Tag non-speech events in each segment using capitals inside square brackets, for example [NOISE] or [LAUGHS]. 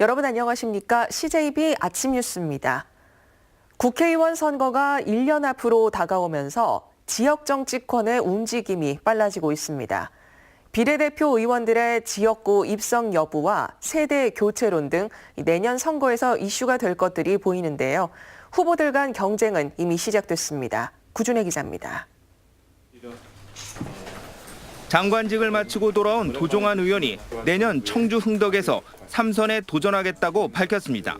여러분 안녕하십니까? CJB 아침 뉴스입니다. 국회의원 선거가 1년 앞으로 다가오면서 지역 정치권의 움직임이 빨라지고 있습니다. 비례대표 의원들의 지역구 입성 여부와 세대 교체론 등 내년 선거에서 이슈가 될 것들이 보이는데요. 후보들 간 경쟁은 이미 시작됐습니다. 구준혜 기자입니다. 장관직을 마치고 돌아온 도종환 의원이 내년 청주 흥덕에서 삼선에 도전하겠다고 밝혔습니다.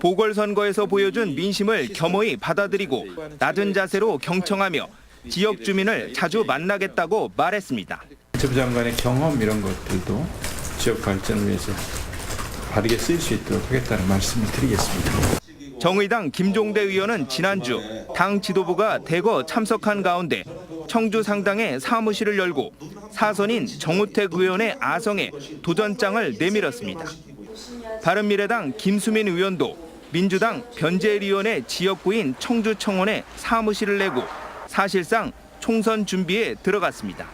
보궐선거에서 보여준 민심을 겸허히 받아들이고 낮은 자세로 경청하며 지역 주민을 자주 만나겠다고 말했습니다. 정부 장관의 경험 이런 것들도 지역 발전을 위해서 바르게 쓰일 수 있도록 하겠다는 말씀을 드리겠습니다. 정의당 김종대 의원은 지난주 당 지도부가 대거 참석한 가운데 청주 상당에 사무실을 열고 사선인 정우택 의원의 아성에 도전장을 내밀었습니다. 바른미래당 김수민 의원도 민주당 변재일 의원의 지역구인 청주 청원에 사무실을 내고 사실상 총선 준비에 들어갔습니다.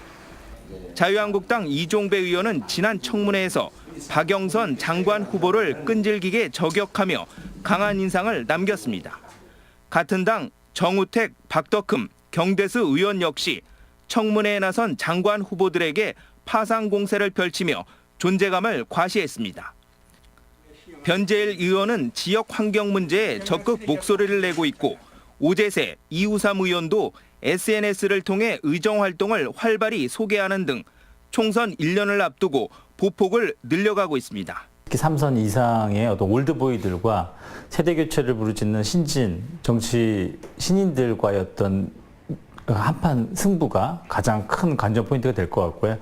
자유한국당 이종배 의원은 지난 청문회에서 박영선 장관 후보를 끈질기게 저격하며 강한 인상을 남겼습니다. 같은 당 정우택, 박덕흠, 경대수 의원 역시 청문회에 나선 장관 후보들에게 파상 공세를 펼치며 존재감을 과시했습니다. 변재일 의원은 지역 환경 문제에 적극 목소리를 내고 있고 오재세, 이우삼 의원도 SNS를 통해 의정 활동을 활발히 소개하는 등 총선 1년을 앞두고 보폭을 늘려가고 있습니다. 특히 삼선 이상의 어떤 올드보이들과 세대 교체를 부르짖는 신진 정치 신인들과의 어떤 한판 승부가 가장 큰 관전 포인트가 될 것 같고요.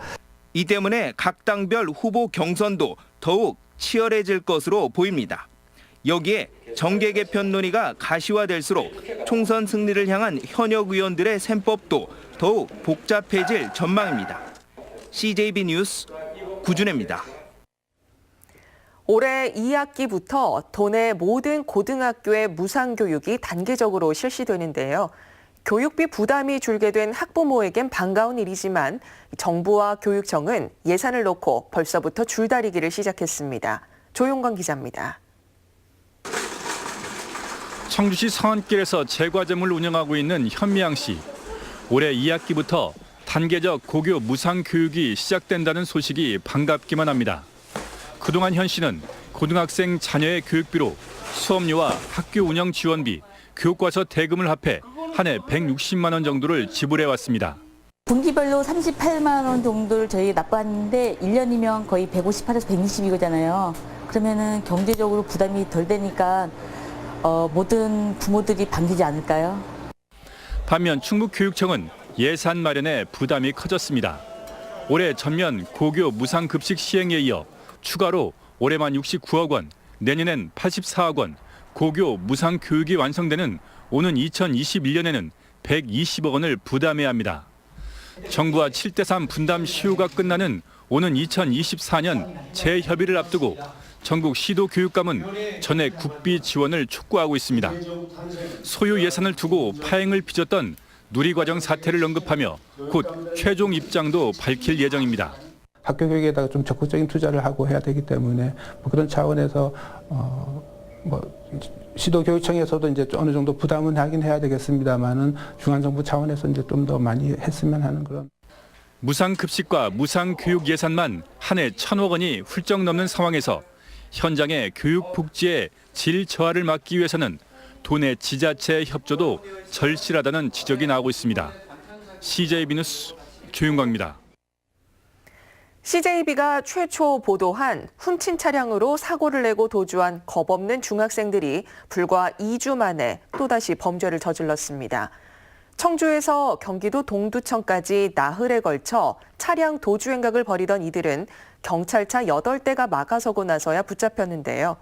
이 때문에 각 당별 후보 경선도 더욱 치열해질 것으로 보입니다. 여기에 정계 개편 논의가 가시화될수록 총선 승리를 향한 현역 의원들의 셈법도 더욱 복잡해질 전망입니다. CJB 뉴스 구준혜입니다. 올해 2학기부터 도내 모든 고등학교의 무상교육이 단계적으로 실시되는데요. 교육비 부담이 줄게 된 학부모에겐 반가운 일이지만 정부와 교육청은 예산을 놓고 벌써부터 줄다리기를 시작했습니다. 조용관 기자입니다. 청주시 성안길에서 제과점을 운영하고 있는 현미양 씨. 올해 2학기부터 단계적 고교 무상 교육이 시작된다는 소식이 반갑기만 합니다. 그동안 현 씨는 고등학생 자녀의 교육비로 수업료와 학교 운영 지원비, 교과서 대금을 합해 한 해 160만 원 정도를 지불해 왔습니다. 분기별로 38만 원 정도를 저희 납부하는데 1년이면 거의 158에서 160이거잖아요. 그러면은 경제적으로 부담이 덜 되니까 어, 모든 부모들이 반기지 않을까요? 반면 충북교육청은 예산 마련에 부담이 커졌습니다. 올해 전면 고교 무상급식 시행에 이어 추가로 올해만 69억 원, 내년엔 84억 원, 고교 무상교육이 완성되는 오는 2021년에는 120억 원을 부담해야 합니다. 정부와 7대3 분담 시효가 끝나는 오는 2024년 재협의를 앞두고 전국 시도 교육감은 전액 국비 지원을 촉구하고 있습니다. 소유 예산을 두고 파행을 빚었던 누리과정 사태를 언급하며 곧 최종 입장도 밝힐 예정입니다. 학교 교육에다가 좀 적극적인 투자를 하고 해야 되기 때문에 뭐 그런 차원에서 어 뭐 시도 교육청에서도 이제 어느 정도 부담은 하긴 해야 되겠습니다만은 중앙 정부 차원에서 이제 좀 더 많이 했으면 하는 그런 무상급식과 무상교육 예산만 한 해 천억 원이 훌쩍 넘는 상황에서 현장의 교육 복지의 질 저하를 막기 위해서는 도내 지자체의 협조도 절실하다는 지적이 나오고 있습니다. CJB 뉴스 조윤광입니다. CJB가 최초 보도한 훔친 차량으로 사고를 내고 도주한 겁없는 중학생들이 불과 2주 만에 또다시 범죄를 저질렀습니다. 청주에서 경기도 동두천까지 나흘에 걸쳐 차량 도주 행각을 벌이던 이들은 경찰차 8대가 막아서고 나서야 붙잡혔는데요.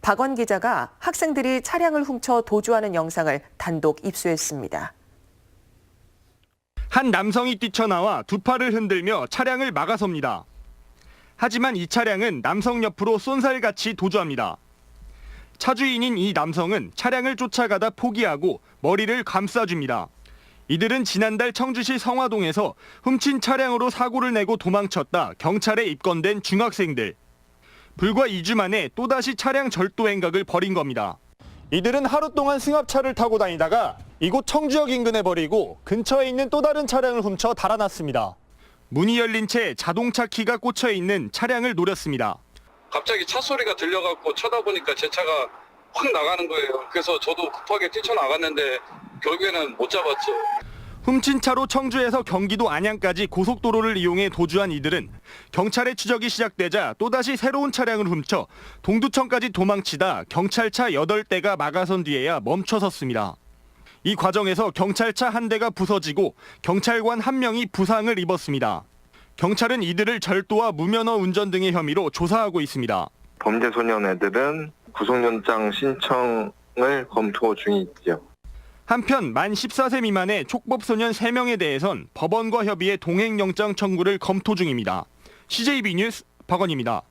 박원 기자가 학생들이 차량을 훔쳐 도주하는 영상을 단독 입수했습니다. 한 남성이 뛰쳐나와 두 팔을 흔들며 차량을 막아섭니다. 하지만 이 차량은 남성 옆으로 쏜살같이 도주합니다. 차주인인 이 남성은 차량을 쫓아가다 포기하고 머리를 감싸줍니다. 이들은 지난달 청주시 성화동에서 훔친 차량으로 사고를 내고 도망쳤다 경찰에 입건된 중학생들. 불과 2주 만에 또다시 차량 절도 행각을 벌인 겁니다. 이들은 하루 동안 승합차를 타고 다니다가 이곳 청주역 인근에 버리고 근처에 있는 또 다른 차량을 훔쳐 달아났습니다. 문이 열린 채 자동차 키가 꽂혀 있는 차량을 노렸습니다. 갑자기 차 소리가 들려갖고 쳐다보니까 제 차가 확 나가는 거예요. 그래서 저도 급하게 뛰쳐나갔는데 결국에는 못 잡았죠. 훔친 차로 청주에서 경기도 안양까지 고속도로를 이용해 도주한 이들은 경찰의 추적이 시작되자 또다시 새로운 차량을 훔쳐 동두천까지 도망치다 경찰차 8대가 막아선 뒤에야 멈춰섰습니다. 이 과정에서 경찰차 한 대가 부서지고 경찰관 한 명이 부상을 입었습니다. 경찰은 이들을 절도와 무면허 운전 등의 혐의로 조사하고 있습니다. 범죄 소년 애들은 구속영장 신청을 검토 중이지요. 한편 만 14세 미만의 촉법 소년 3명에 대해선 법원과 협의해 동행영장 청구를 검토 중입니다. CJB 뉴스 박원입니다.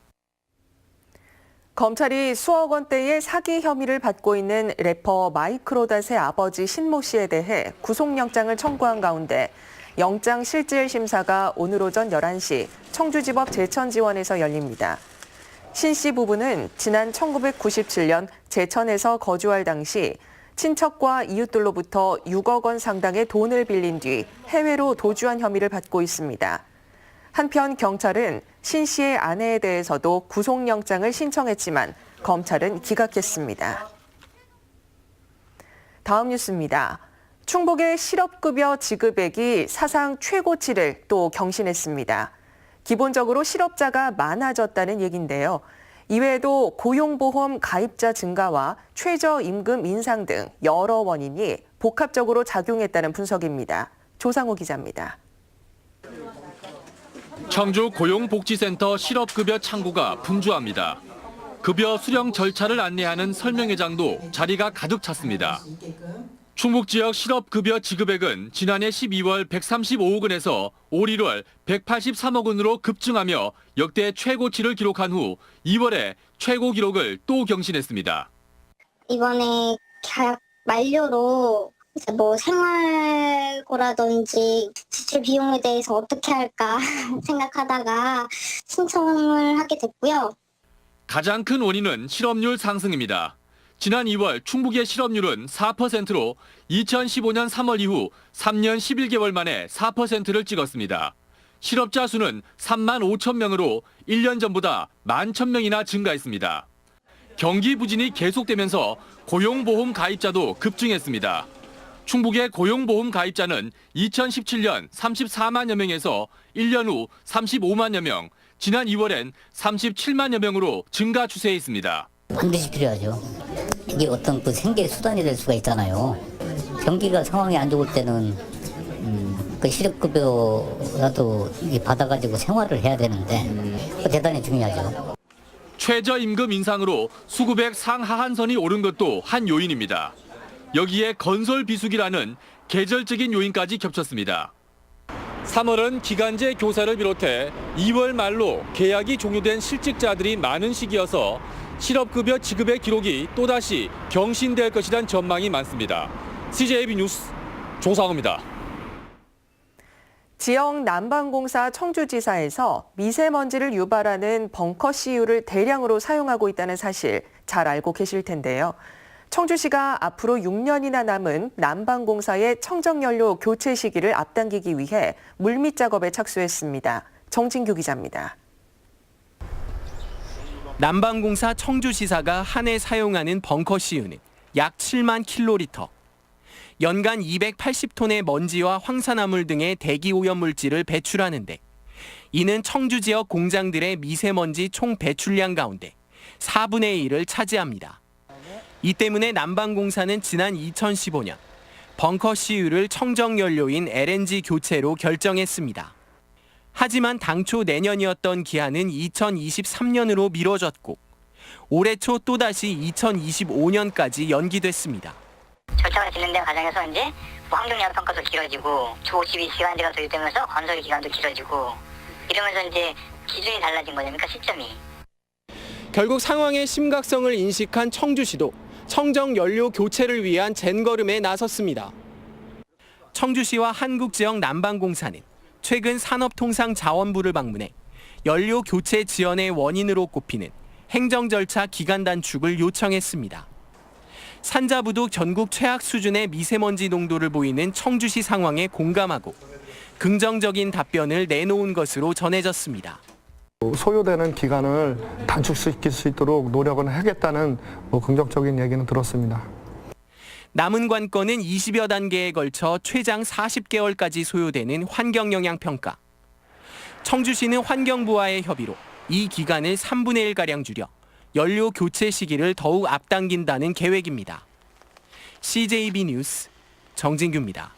검찰이 수억 원대의 사기 혐의를 받고 있는 래퍼 마이크로닷의 아버지 신모 씨에 대해 구속영장을 청구한 가운데 영장 실질 심사가 오늘 오전 11시 청주지법 제천지원에서 열립니다. 신 씨 부부는 지난 1997년 제천에서 거주할 당시 친척과 이웃들로부터 6억 원 상당의 돈을 빌린 뒤 해외로 도주한 혐의를 받고 있습니다. 한편 경찰은 신 씨의 아내에 대해서도 구속영장을 신청했지만 검찰은 기각했습니다. 다음 뉴스입니다. 충북의 실업급여 지급액이 사상 최고치를 또 경신했습니다. 기본적으로 실업자가 많아졌다는 얘긴데요. 이외에도 고용보험 가입자 증가와 최저임금 인상 등 여러 원인이 복합적으로 작용했다는 분석입니다. 조상호 기자입니다. 청주 고용복지센터 실업급여 창구가 분주합니다. 급여 수령 절차를 안내하는 설명회장도 자리가 가득 찼습니다. 충북 지역 실업급여 지급액은 지난해 12월 135억 원에서 올 1월 183억 원으로 급증하며 역대 최고치를 기록한 후 2월에 최고 기록을 또 경신했습니다. 이번에 계약 만료로 이제 뭐 생활고라든지 지출 비용에 대해서 어떻게 할까 [LAUGHS] 생각하다가 신청을 하게 됐고요. 가장 큰 원인은 실업률 상승입니다. 지난 2월 충북의 실업률은 4%로 2015년 3월 이후 3년 11개월 만에 4%를 찍었습니다. 실업자 수는 3만 5천 명으로 1년 전보다 1만 1천 명이나 증가했습니다. 경기 부진이 계속되면서 고용보험 가입자도 급증했습니다. 충북의 고용보험 가입자는 2017년 34만여 명에서 1년 후 35만여 명, 지난 2월엔 37만여 명으로 증가 추세에 있습니다. 반드시 필요하죠. 이게 어떤 그 생계 수단이 될 수가 있잖아요. 경기가 상황이 안 좋을 때는 음, 그 실업급여라도 받아가지고 생활을 해야 되는데 그 대단히 중요하죠. 최저임금 인상으로 수급액 상하한선이 오른 것도 한 요인입니다. 여기에 건설 비수기라는 계절적인 요인까지 겹쳤습니다. 3월은 기간제 교사를 비롯해 2월 말로 계약이 종료된 실직자들이 많은 시기여서 실업급여 지급의 기록이 또다시 경신될 것이란 전망이 많습니다. CJB 뉴스 조상호입니다. 지역 난방공사 청주지사에서 미세먼지를 유발하는 벙커 CU를 대량으로 사용하고 있다는 사실 잘 알고 계실 텐데요. 청주시가 앞으로 6년이나 남은 난방공사의 청정연료 교체 시기를 앞당기기 위해 물밑 작업에 착수했습니다. 정진규 기자입니다. 난방공사 청주시사가 한 해 사용하는 벙커 CU는 약 7만 킬로리터. 연간 280톤의 먼지와 황산화물 등의 대기 오염 물질을 배출하는데 이는 청주 지역 공장들의 미세먼지 총 배출량 가운데 4분의 1을 차지합니다. 이 때문에 난방공사는 지난 2015년 벙커 CU를 청정 연료인 LNG 교체로 결정했습니다. 하지만 당초 내년이었던 기한은 2023년으로 미뤄졌고 올해 초 또다시 2025년까지 연기됐습니다. 절차가 진행된 과정에서 이제 뭐 환경영향 평가도 길어지고 조집이 시간제가 도입되면서 건설 기간도 길어지고 이러면서 이제 기준이 달라진 거니까 시점이. 결국 상황의 심각성을 인식한 청주시도 청정 연료 교체를 위한 젠걸음에 나섰습니다. 청주시와 한국지역 난방공사는 최근 산업통상자원부를 방문해 연료 교체 지연의 원인으로 꼽히는 행정 절차 기간 단축을 요청했습니다. 산자부도 전국 최악 수준의 미세먼지 농도를 보이는 청주시 상황에 공감하고 긍정적인 답변을 내놓은 것으로 전해졌습니다. 소요되는 기간을 단축시킬 수 있도록 노력은 하겠다는 뭐 긍정적인 얘기는 들었습니다. 남은 관건은 20여 단계에 걸쳐 최장 40개월까지 소요되는 환경 영향 평가. 청주시는 환경부와의 협의로 이 기간을 3분의 1가량 줄여 연료 교체 시기를 더욱 앞당긴다는 계획입니다. CJB 뉴스 정진규입니다.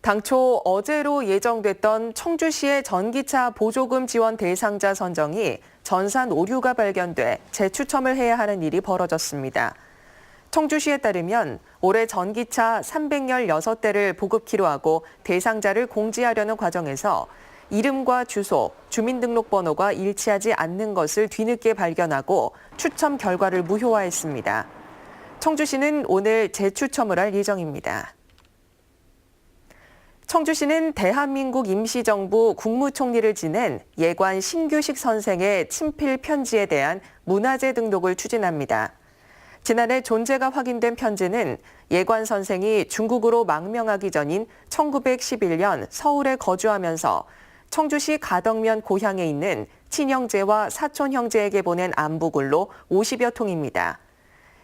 당초 어제로 예정됐던 청주시의 전기차 보조금 지원 대상자 선정이 전산 오류가 발견돼 재추첨을 해야 하는 일이 벌어졌습니다. 청주시에 따르면 올해 전기차 316대를 보급키로 하고 대상자를 공지하려는 과정에서 이름과 주소, 주민등록번호가 일치하지 않는 것을 뒤늦게 발견하고 추첨 결과를 무효화했습니다. 청주시는 오늘 재추첨을 할 예정입니다. 청주시는 대한민국 임시정부 국무총리를 지낸 예관 신규식 선생의 친필 편지에 대한 문화재 등록을 추진합니다. 지난해 존재가 확인된 편지는 예관 선생이 중국으로 망명하기 전인 1911년 서울에 거주하면서 청주시 가덕면 고향에 있는 친형제와 사촌 형제에게 보낸 안부글로 50여 통입니다.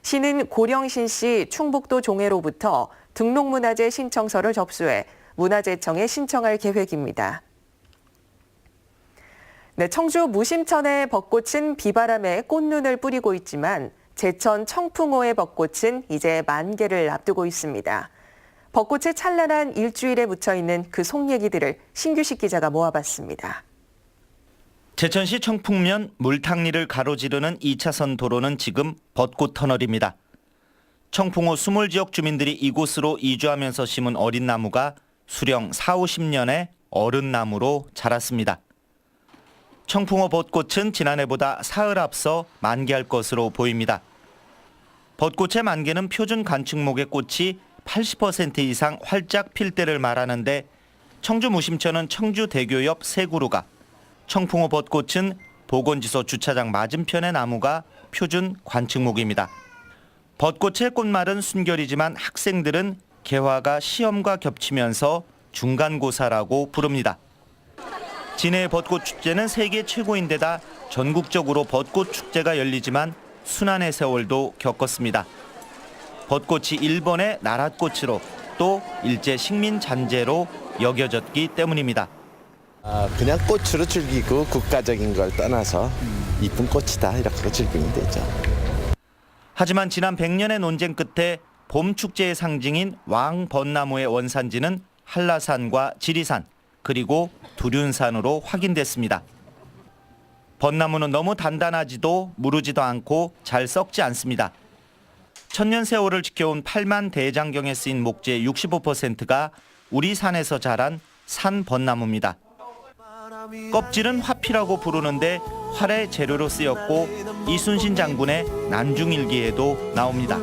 시는 고령신 씨 충북도 종해로부터 등록문화재 신청서를 접수해 문화재청에 신청할 계획입니다. 네, 청주 무심천의 벚꽃은 비바람에 꽃눈을 뿌리고 있지만 제천 청풍호의 벚꽃은 이제 만개를 앞두고 있습니다. 벚꽃의 찬란한 일주일에 묻혀 있는 그 속 얘기들을 신규식 기자가 모아봤습니다. 제천시 청풍면 물탕리를 가로지르는 2차선 도로는 지금 벚꽃 터널입니다. 청풍호 수몰 지역 주민들이 이곳으로 이주하면서 심은 어린 나무가 수령 4, 50년의 어른 나무로 자랐습니다. 청풍호 벚꽃은 지난해보다 사흘 앞서 만개할 것으로 보입니다. 벚꽃의 만개는 표준 관측목의 꽃이 80% 이상 활짝 필 때를 말하는데 청주 무심천은 청주대교 옆 세구루가 청풍호 벚꽃은 보건지소 주차장 맞은편의 나무가 표준 관측목입니다. 벚꽃의 꽃말은 순결이지만 학생들은 개화가 시험과 겹치면서 중간고사라고 부릅니다. 진해 벚꽃 축제는 세계 최고인데다 전국적으로 벚꽃 축제가 열리지만 순환의 세월도 겪었습니다. 벚꽃이 일본의 나랏꽃으로 또 일제 식민 잔재로 여겨졌기 때문입니다. 아, 그냥 꽃으로 즐기고 국가적인 걸 떠나서 이쁜 꽃이다 이렇게 즐기면 되죠. 하지만 지난 100년의 논쟁 끝에 봄 축제의 상징인 왕 벚나무의 원산지는 한라산과 지리산 그리고 두륜산으로 확인됐습니다. 벚나무는 너무 단단하지도 무르지도 않고 잘 썩지 않습니다. 천년 세월을 지켜온 8만 대장경에 쓰인 목재의 65%가 우리 산에서 자란 산 벚나무입니다. 껍질은 화피라고 부르는데 활의 재료로 쓰였고 이순신 장군의 난중일기에도 나옵니다.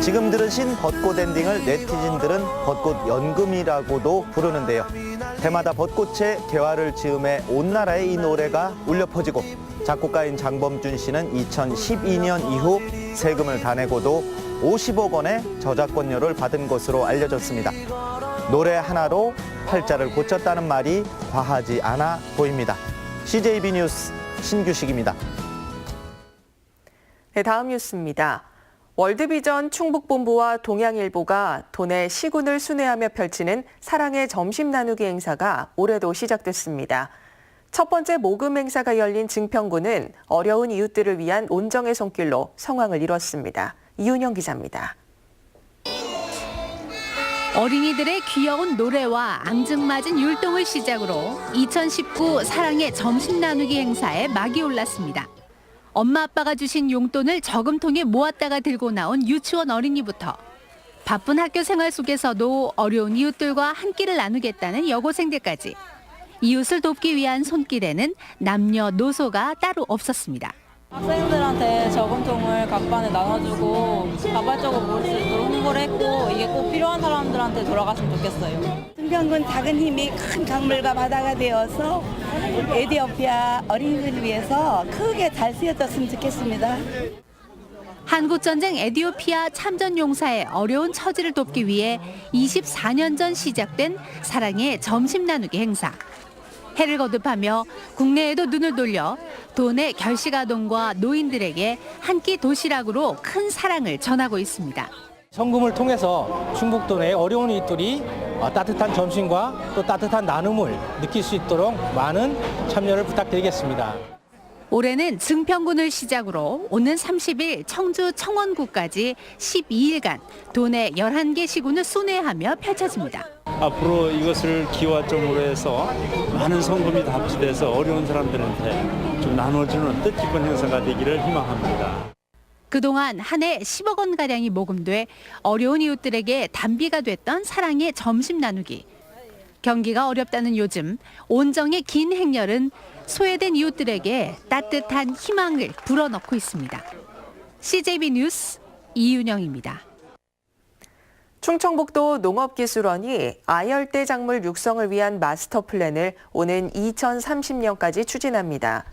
지금 들으신 벚꽃 엔딩을 네티즌들은 벚꽃 연금이라고도 부르는데요. 해마다 벚꽃의 개화를 즈음해 온 나라에 이 노래가 울려 퍼지고 작곡가인 장범준 씨는 2012년 이후 세금을 다 내고도 50억 원의 저작권료를 받은 것으로 알려졌습니다. 노래 하나로 팔자를 고쳤다는 말이 과하지 않아 보입니다. CJB 뉴스 신규식입니다. 네, 다음 뉴스입니다. 월드비전 충북본부와 동양일보가 도내 시군을 순회하며 펼치는 사랑의 점심 나누기 행사가 올해도 시작됐습니다. 첫 번째 모금 행사가 열린 증평구는 어려운 이웃들을 위한 온정의 손길로 성황을 이뤘습니다. 이윤영 기자입니다. 어린이들의 귀여운 노래와 앙증맞은 율동을 시작으로 2019 사랑의 점심 나누기 행사에 막이 올랐습니다. 엄마 아빠가 주신 용돈을 저금통에 모았다가 들고 나온 유치원 어린이부터 바쁜 학교 생활 속에서도 어려운 이웃들과 한 끼를 나누겠다는 여고생들까지 이웃을 돕기 위한 손길에는 남녀 노소가 따로 없었습니다. 학생들한테 저금통을 각 반에 나눠주고 자발적으로 모을 수 있도록 홍보를 했고 이게 꼭 필요한 사람들한테 돌아갔으면 좋겠어요. 승평군 작은 힘이 큰 강물과 바다가 되어서 에디오피아 어린이들을 위해서 크게 잘 쓰여졌으면 좋겠습니다. 한국전쟁 에디오피아 참전용사의 어려운 처지를 돕기 위해 24년 전 시작된 사랑의 점심 나누기 행사. 해를 거듭하며 국내에도 눈을 돌려 도내 결식아동과 노인들에게 한 끼 도시락으로 큰 사랑을 전하고 있습니다. 성금을 통해서 충북도 내 어려운 이들이 따뜻한 점심과 또 따뜻한 나눔을 느낄 수 있도록 많은 참여를 부탁드리겠습니다. 올해는 증평군을 시작으로 오는 30일 청주 청원구까지 12일간 도내 11개 시군을 순회하며 펼쳐집니다. 앞으로 이것을 기와점으로 해서 많은 성금이 답치돼서 어려운 사람들한테 좀 나눠주는 뜻깊은 행사가 되기를 희망합니다. 그동안 한 해 10억 원 가량이 모금돼 어려운 이웃들에게 단비가 됐던 사랑의 점심 나누기. 경기가 어렵다는 요즘 온정의 긴 행렬은 소외된 이웃들에게 따뜻한 희망을 불어넣고 있습니다. CJB 뉴스 이윤영입니다. 충청북도 농업기술원이 아열대 작물 육성을 위한 마스터 플랜을 오는 2030년까지 추진합니다.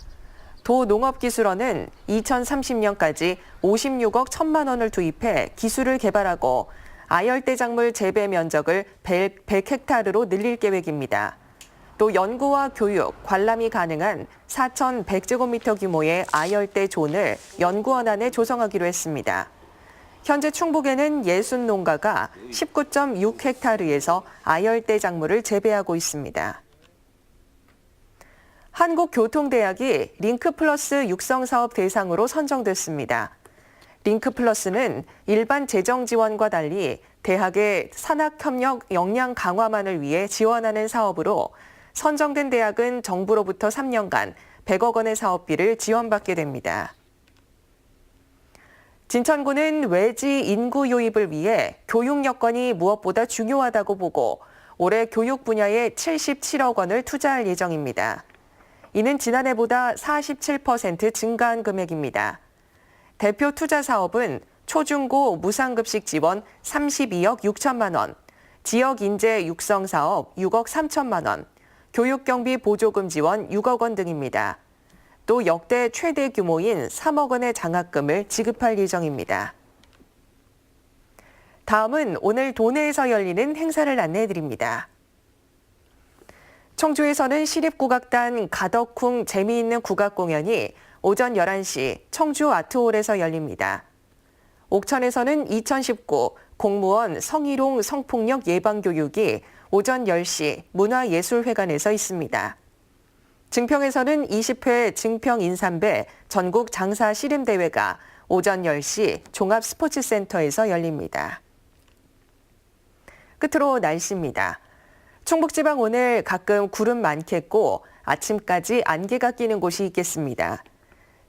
도 농업기술원은 2030년까지 56억 1천만 원을 투입해 기술을 개발하고 아열대 작물 재배 면적을 100, 100헥타르로 늘릴 계획입니다. 또 연구와 교육, 관람이 가능한 4,100제곱미터 규모의 아열대 존을 연구원 안에 조성하기로 했습니다. 현재 충북에는 예순 농가가 19.6헥타르에서 아열대 작물을 재배하고 있습니다. 한국교통대학이 링크플러스 육성사업 대상으로 선정됐습니다. 링크플러스는 일반 재정 지원과 달리 대학의 산학협력 역량 강화만을 위해 지원하는 사업으로 선정된 대학은 정부로부터 3년간 100억 원의 사업비를 지원받게 됩니다. 진천구는 외지 인구 유입을 위해 교육 여건이 무엇보다 중요하다고 보고 올해 교육 분야에 77억 원을 투자할 예정입니다. 이는 지난해보다 47% 증가한 금액입니다. 대표 투자 사업은 초중고 무상급식 지원 32억 6천만 원, 지역 인재 육성 사업 6억 3천만 원, 교육 경비 보조금 지원 6억 원 등입니다. 또 역대 최대 규모인 3억 원의 장학금을 지급할 예정입니다. 다음은 오늘 도내에서 열리는 행사를 안내해 드립니다. 청주에서는 시립국악단 가덕쿵 재미있는 국악 공연이 오전 11시 청주 아트홀에서 열립니다. 옥천에서는 2019 공무원 성희롱 성폭력 예방교육이 오전 10시 문화예술회관에서 있습니다. 증평에서는 20회 증평 인삼배 전국 장사 씨름대회가 오전 10시 종합스포츠센터에서 열립니다. 끝으로 날씨입니다. 충북지방 오늘 가끔 구름 많겠고 아침까지 안개가 끼는 곳이 있겠습니다.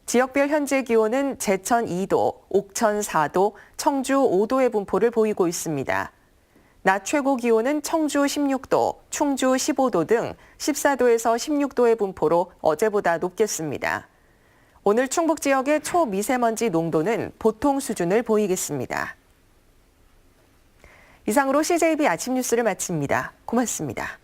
지역별 현재 기온은 제천 2도, 옥천 4도, 청주 5도의 분포를 보이고 있습니다. 낮 최고 기온은 청주 16도, 충주 15도 등 14도에서 16도의 분포로 어제보다 높겠습니다. 오늘 충북 지역의 초미세먼지 농도는 보통 수준을 보이겠습니다. 이상으로 CJB 아침 뉴스를 마칩니다. 고맙습니다.